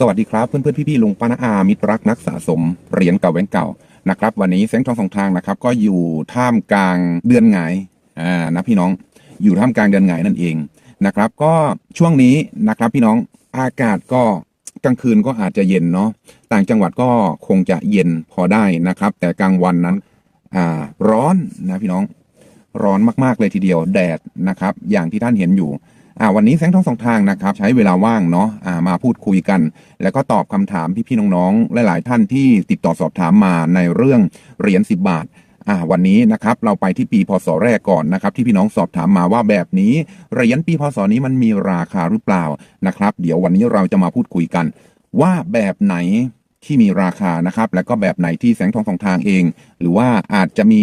สวัสดีครับเพื่อนเพื่อนพี่ๆลุงป้านาอามิตรรักนักสะสมเหรียญเก่าแหวนเก่านะครับวันนี้แสงทองสองทางนะครับก็อยู่ท่ามกลางเดือนหงายอ่านะพี่น้องอยู่ท่ามกลางเดือนหงายนั่นเองนะครับก็ช่วงนี้นะครับพี่น้องอากาศก็กลางคืนก็อาจจะเย็นเนาะต่างจังหวัดก็คงจะเย็นพอได้นะครับ แต่กลางวันนั้นอ่าร้อนนะพี่น้องร้อนมากๆเลยทีเดียวแดดนะครับ อย่างที่ท่านเห็นอยู่ อ่าวันนี้แสงทองสองทางนะครับใช้เวลาว่างเนาะอ่ามาพูดคุยกัน แล้วก็ตอบคำถามพี่ๆน้องๆหลายๆท่านที่ติดต่อสอบถามมาในเรื่องเหรียญ10 บาทอ่าวันนี้นะครับเราไปที่ปีพศแรกก่อนนะครับที่พี่น้องสอบถามมาว่าแบบนี้เหรียญปีพศนี้มันมีราคาหรือเปล่านะครับ เดี๋ยววันนี้เราจะมาพูดคุยกัน ว่าแบบไหนที่มีราคานะครับ แล้วก็แบบไหนที่แสงทองสองทางเอง หรือว่าอาจจะมี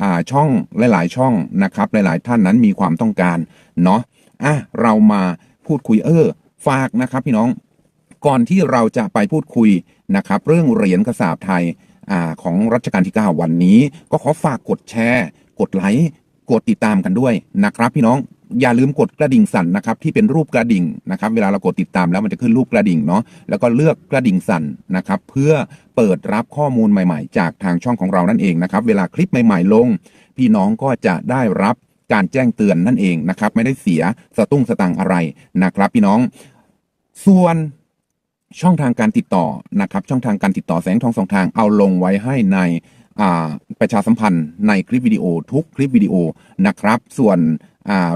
อ่าช่องหลาย ๆ ช่องนะครับ หลาย ๆ ท่านนั้นมีความต้องการเนาะ อะเรามาพูดคุยเออฝากนะครับพี่น้องก่อนที่เราจะไปพูดคุยนะครับ เรื่องเหรียญกระสาบไทยอ่าของรัชกาลที่ 9 วันนี้ ก็ขอฝากกดแชร์ กดไลค์กดติดตามกันด้วยนะครับ พี่น้องอย่าลืมกดกระดิ่งสั่นนะครับที่เป็นรูปกระดิ่งนะครับ เวลาเรากดติดตามแล้วมันจะขึ้นรูปกระดิ่งเนาะแล้วก็เลือกกระดิ่งสั่นนะครับ เพื่อเปิดรับข้อมูลใหม่ ๆ จากทางช่องของเรานั่นเองนะครับ เวลาคลิปใหม่ ๆ ลง พี่น้องก็จะได้รับ การแจ้งเตือนนั่นเองนะครับ ไม่ได้เสียสตุ้งสตังอะไรนะครับ พี่น้อง ส่วนช่องทางการติดต่อนะครับ ช่องทางการติดต่อแสงทองสองทางเอาลงไว้ให้ในประชาสัมพันธ์ในคลิปวิดีโอทุกคลิปวิดีโอนะครับ ส่วน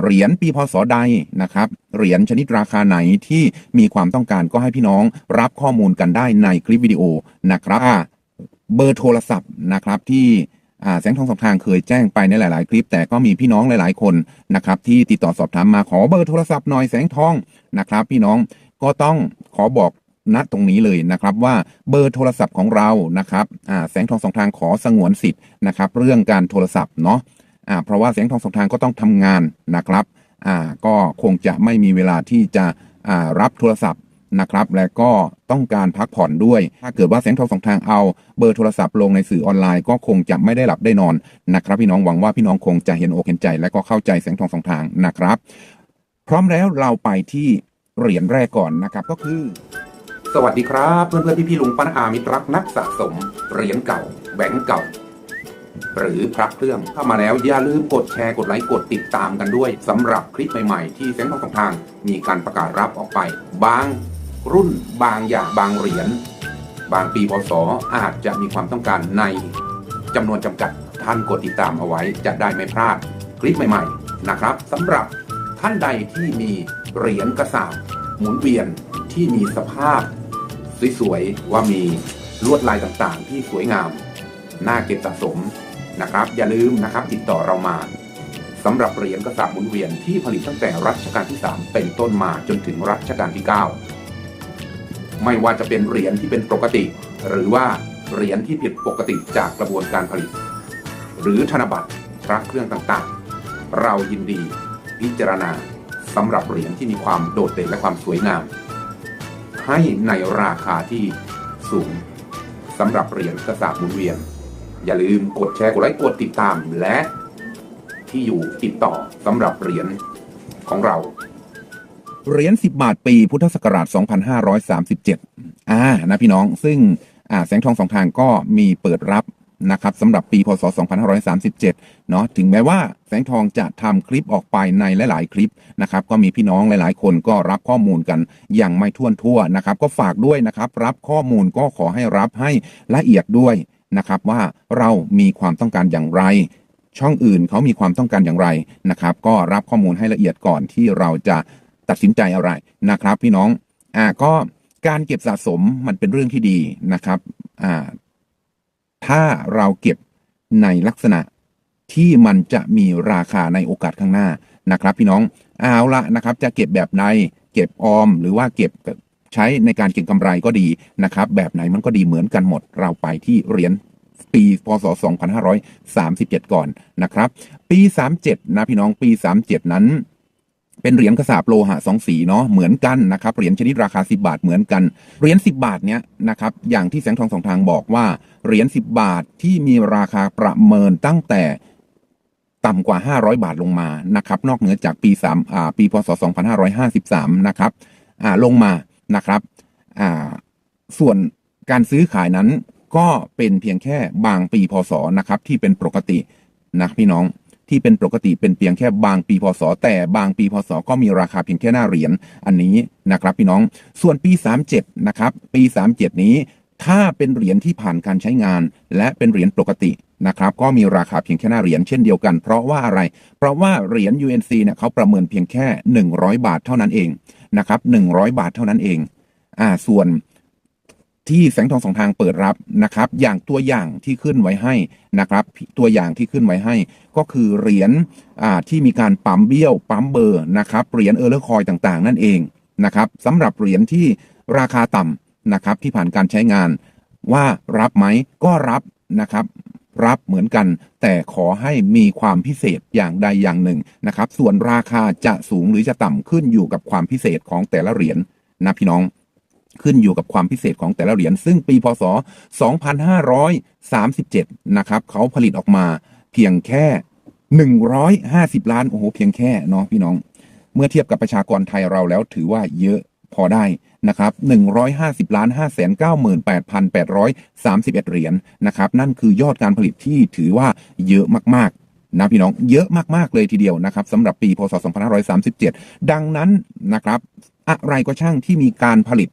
เหรียญปีพศใดนะครับเหรียญชนิดราคาไหนที่มีความต้องการก็ให้พี่น้องรับข้อมูลกันได้ในคลิปวิดีโอนะครับเบอร์โทรศัพท์นะครับที่ แสงทองสองทางเคยแจ้งไปในหลาย ๆ คลิป แต่ก็มีพี่น้องหลาย ๆ คนนะครับที่ติดต่อสอบถามมาขอเบอร์โทรศัพท์หน่อยแสงทองนะครับ พี่น้องก็ต้องขอบอกณตรงนี้เลยนะครับว่าเบอร์โทรศัพท์ของเรานะครับแสงทองสองทางขอสงวนสิทธิ์นะครับ เรื่องการโทรศัพท์เนาะเพราะว่าแสงทองสองทางก็ต้องทำงานนะครับก็คงจะไม่มีเวลาที่จะรับโทรศัพท์ นะครับ และก็ต้องการพักผ่อนด้วย ถ้าเกิดว่าแสงทองสองทางเอาเบอร์โทรศัพท์ลงในสื่อออนไลน์ก็คงจะไม่ได้หลับได้นอนนะครับ พี่น้องหวังว่าพี่น้องคงจะเห็นอกเห็นใจ และก็เข้าใจแสงทองสองทางนะครับ พร้อมแล้วเราไปที่เหรียญแรกก่อนนะครับก็คือ สวัสดีครับ เพื่อนเพื่อนพี่พี่ๆลุงป้าอามิตรักนักสะสมเหรียญเก่าแบงก์เก่าหรือพระเครื่องเข้ามาแล้วอย่าลืมกดแชร์กดไลค์กดติดตามกันด้วยสำหรับคลิปใหม่ ๆ ที่แสงทองสองทาง มีการประกาศรับออกไป บาง รุ่นบางอย่างบางเหรียญบางปีพศอาจจะมีความต้องการในจำนวนจำกัดท่านกดติดตามเอาไว้จะได้ไม่พลาดคลิปใหม่ๆนะครับสำหรับท่านใดที่มีเหรียญกระสาบหมุนเวียนที่มีสภาพสวยๆว่ามีลวดลายต่างๆ ที่สวยงาม น่าเก็บสะสมนะครับ อย่าลืมนะครับติดต่อเรามาสำหรับเหรียญกระสาบหมุนเวียนที่ผลิตตั้งแต่รัชกาลที่ 3 เป็นต้นมาจนถึงรัชกาลที่ 9 ไม่ว่าจะเป็นเหรียญที่เป็นปกติ หรือว่าเหรียญที่ผิดปกติจากกระบวนการผลิต หรือธนบัตรพระเครื่องต่างๆ เรายินดีพิจารณาสำหรับเหรียญที่มีความโดดเด่นและความสวยงาม ให้ในราคาที่สูงสำหรับเหรียญกระสาบหมุนเวียน อย่าลืมกดแชร์กดไลค์กดติดตามและที่อยู่ติดต่อสำหรับเหรียญของเรา เหรียญ10 บาทปีพุทธศักราช 2537 อ่านะพี่น้องซึ่งอ่าแสงทองสองทางก็มีเปิดรับนะครับสำหรับปีพศ 2537 เนาะถึงแม้ว่าแสงทองจะทำคลิปออกไปในหลาย ๆ คลิปนะครับก็มีพี่น้องหลาย ๆ คนก็รับข้อมูลกันอย่างไม่ท่วนทั่วนะครับ ก็ฝากด้วยนะครับ รับข้อมูลก็ขอให้รับให้ละเอียดด้วยนะครับว่าเรามีความต้องการอย่างไร ช่องอื่นเขามีความต้องการอย่างไรนะครับ ก็รับข้อมูลให้ละเอียดก่อนที่เราจะ ตัดสินใจอะไรนะครับ พี่น้องอ่าก็การเก็บสะสมมันเป็นเรื่องที่ดีนะครับอ่าถ้าเราเก็บในลักษณะที่มันจะมีราคาในโอกาสข้างหน้านะครับ พี่น้องเอาละนะครับ จะเก็บแบบใดเก็บออม หรือว่าเก็บใช้ในการเก็งกำไรก็ดีนะครับ แบบไหนมันก็ดีเหมือนกันหมด เราไปที่เหรียญปีพศ 2537 ก่อนนะครับ ปี 37 นะพี่น้องปี 37 นั้น เป็นเหรียญกระสาบโลหะสองสีเนาะเหมือนกันนะครับเหรียญชนิดราคา 10 บาทเหมือนกันเหรียญ10 บาทเนี้ยนะครับอย่างที่แสงทองสองทางบอกว่าเหรียญ10 บาทที่มีราคาประเมินตั้งแต่ต่ำกว่า 500 บาทลงมานะครับนอกเหนือจากปี3อ่าปีพศ 2553 นะครับอ่าลงมานะครับอ่าส่วนการซื้อขายนั้นก็เป็นเพียงแค่บางปีพศนะครับที่เป็นปกตินะพี่น้อง ที่เป็นปกติเป็นเพียงแค่บางปีพศ แต่บางปีพศ ก็มีราคาเพียงแค่หน้าเหรียญอันนี้นะครับพี่น้องส่วนปี 37 นะครับ ปี 37 นี้ ถ้าเป็นเหรียญที่ผ่านการใช้งาน และเป็นเหรียญปกตินะครับก็มีราคาเพียงแค่หน้าเหรียญเช่นเดียวกัน เพราะว่าอะไรเพราะว่าเหรียญ UNC เนี่ยเขาประเมินเพียงแค่ 100 บาทเท่านั้นเองนะครับ100 บาทเท่านั้นเองอ่าส่วน ที่แสงทองสองทางเปิดรับนะครับ อย่างตัวอย่างที่ขึ้นไว้ให้นะครับ ตัวอย่างที่ขึ้นไว้ให้ ก็คือเหรียญอ่าที่มีการปั๊มเบี้ยวปั๊มเบอร์นะครับเหรียญเออร์เลอร์คอยต่างๆ นั่นเองนะครับสำหรับเหรียญที่ราคาต่ำนะครับ ที่ผ่านการใช้งาน ว่ารับไหมก็รับนะครับ รับเหมือนกัน แต่ขอให้มีความพิเศษอย่างใดอย่างหนึ่งนะครับ ส่วนราคาจะสูงหรือจะต่ำขึ้นอยู่กับความพิเศษของแต่ละเหรียญนะพี่น้อง ขึ้นอยู่กับความพิเศษของแต่ละเหรียญซึ่งปีพศ 2537 นะครับเขาผลิตออกมาเพียงแค่ 150 ล้าน โอ้โห เพียงแค่เนาะพี่น้อง เมื่อเทียบกับประชากรไทยเราแล้วถือว่าเยอะพอได้นะครับ150ล้าน598,831 เหรียญนะครับ นั่นคือยอดการผลิตที่ถือว่าเยอะมากๆนะพี่น้อง เยอะมากๆเลยทีเดียวนะครับสำหรับปีพศ 2537 ดังนั้นนะครับ อะไรก็ช่างที่มีการผลิต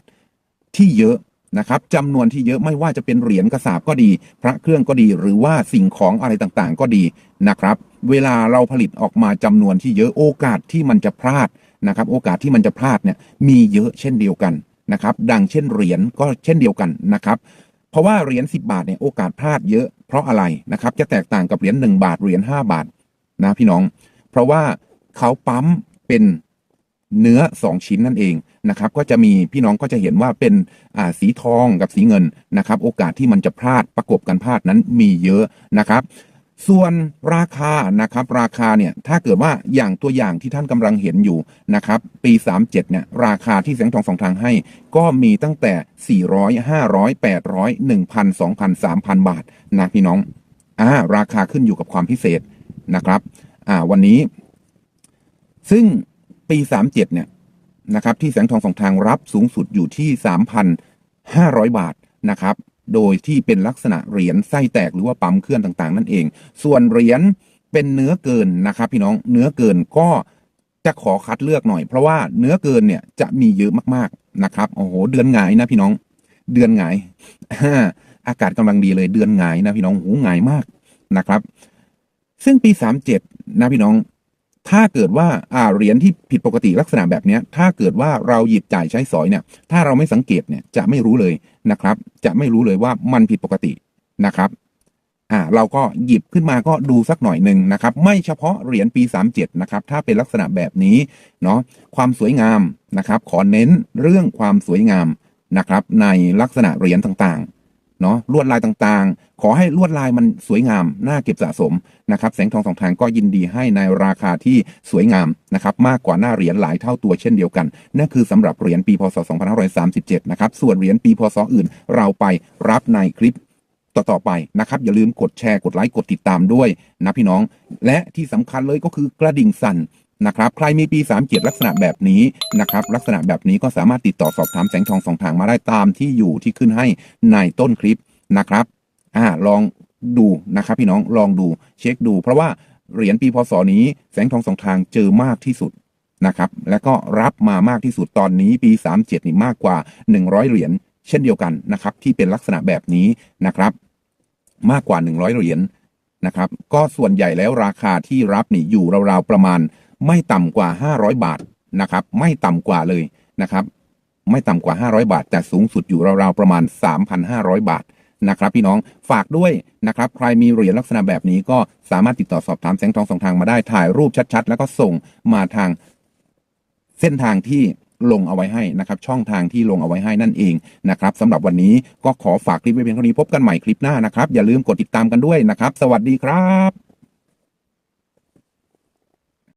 ที่เยอะนะครับจำนวนที่เยอะไม่ว่าจะเป็นเหรียญกระสาบก็ดี พระเครื่องก็ดี หรือว่าสิ่งของอะไรต่างๆ ก็ดีนะครับ เวลาเราผลิตออกมาจำนวนที่เยอะโอกาสที่มันจะพลาดนะครับ โอกาสที่มันจะพลาดเนี่ยมีเยอะเช่นเดียวกันนะครับ ดังเช่นเหรียญก็เช่นเดียวกันนะครับเพราะว่าเหรียญ10 บาทเนี่ยโอกาสพลาดเยอะเพราะอะไรนะครับ จะแตกต่างกับเหรียญ1บาทเหรียญ5บาทนะพี่น้อง เพราะว่าเขาปั๊มเป็น เนื้อ 2 ชิ้นนั่นเองนะครับก็จะมีพี่น้องก็จะเห็นว่าเป็นสีทองกับสีเงินนะครับโอกาสที่มันจะพลาดประกบกันพลาดนั้นมีเยอะนะครับ ส่วนราคานะครับราคาเนี่ยถ้าเกิดว่าอย่างตัวอย่างที่ท่านกำลังเห็นอยู่นะครับปี 37เนี่ยราคาที่แสงทองสองทางให้ ก็มีตั้งแต่ 400 500 800 1,000 2,000 3,000 บาทนะพี่น้องอ่าราคาขึ้นอยู่กับความพิเศษนะครับอ่าวันนี้ ซึ่ง ปี37เนี่ยนะครับที่แสงทองสองทางรับสูงสุดอยู่ที่3,500บาทนะครับ โดยที่เป็นลักษณะเหรียญไส้แตกหรือว่าปั๊มเคลื่อนต่างๆ นั่นเอง ส่วนเหรียญเป็นเนื้อเกินนะครับพี่น้องเนื้อเกินก็จะขอคัดเลือกหน่อย เพราะว่าเนื้อเกินเนี่ยจะมีเยอะมากๆนะครับโอ้โหเดือนหงายนะพี่น้อง เดือนหงายอากาศกำลังดีเลยเดือนหงายนะพี่น้องโอ้โหงายมากนะครับ ซึ่งปี37นะพี่น้อง ถ้าเกิดว่าอ่าเหรียญที่ผิดปกติลักษณะแบบนี้ถ้าเกิดว่าเราหยิบจ่ายใช้สอยเนี่ย ถ้าเราไม่สังเกตเนี่ยจะไม่รู้เลยนะครับ จะไม่รู้เลยว่ามันผิดปกตินะครับอ่าเราก็หยิบขึ้นมาก็ดูสักหน่อยหนึ่งนะครับ ไม่เฉพาะเหรียญปี 37 นะครับ ถ้าเป็นลักษณะแบบนี้เนาะความสวยงามนะครับ ขอเน้นเรื่องความสวยงามนะครับ ในลักษณะเหรียญต่าง เนาะลวดลายต่างๆ ขอให้ลวดลายมันสวยงาม น่าเก็บสะสมนะครับ แสงทองสองทางก็ยินดีให้ในราคาที่สวยงามนะครับ มากกว่าหน้าเหรียญหลายเท่าตัวเช่นเดียวกัน นั่นคือสำหรับเหรียญปีพศ 2537 นะครับ ส่วนเหรียญปีพศอื่น เราไปรับในคลิปต่อๆไปนะครับอย่าลืมกดแชร์กดไลค์กดติดตามด้วยนะพี่น้อง และที่สำคัญเลยก็คือกระดิ่งสั่น นะครับใครมีปี 3 เกียรติลักษณะแบบนี้นะครับลักษณะแบบนี้ก็สามารถติดต่อสอบถามแสงทองสองทางมาได้ตามที่อยู่ที่ขึ้นให้ในต้นคลิปนะครับอ่าลองดูนะครับพี่น้องลองดูเช็คดู เพราะว่าเหรียญปีพศนี้แสงทองสองทางเจอมากที่สุดนะครับแล้วก็รับมามากที่สุดตอนนี้ปี 37 นี่มากกว่า 100 เหรียญเช่นเดียวกันนะครับที่เป็นลักษณะแบบนี้นะครับ มากกว่า 100 เหรียญนะครับ ก็ส่วนใหญ่แล้วราคาที่รับนี่อยู่ราวๆประมาณ ไม่ต่ำกว่า 500 บาทนะครับ ไม่ต่ำกว่าเลยนะครับ ไม่ต่ำกว่า 500 บาท แต่สูงสุดอยู่ราวๆประมาณ 3,500 บาทนะครับ พี่น้องฝากด้วยนะครับ ใครมีเหรียญลักษณะแบบนี้ก็สามารถติดต่อสอบถามแสงทองสองทางมาได้ถ่ายรูปชัดๆ แล้วก็ส่งมาทางเส้นทางที่ลงเอาไว้ให้นะครับ ช่องทางที่ลงเอาไว้ให้นั่นเองนะครับสำหรับวันนี้ก็ขอฝากคลิปไว้เพียงเท่านี้พบกันใหม่คลิปหน้านะครับ อย่าลืมกดติดตามกันด้วยนะครับ สวัสดีครับ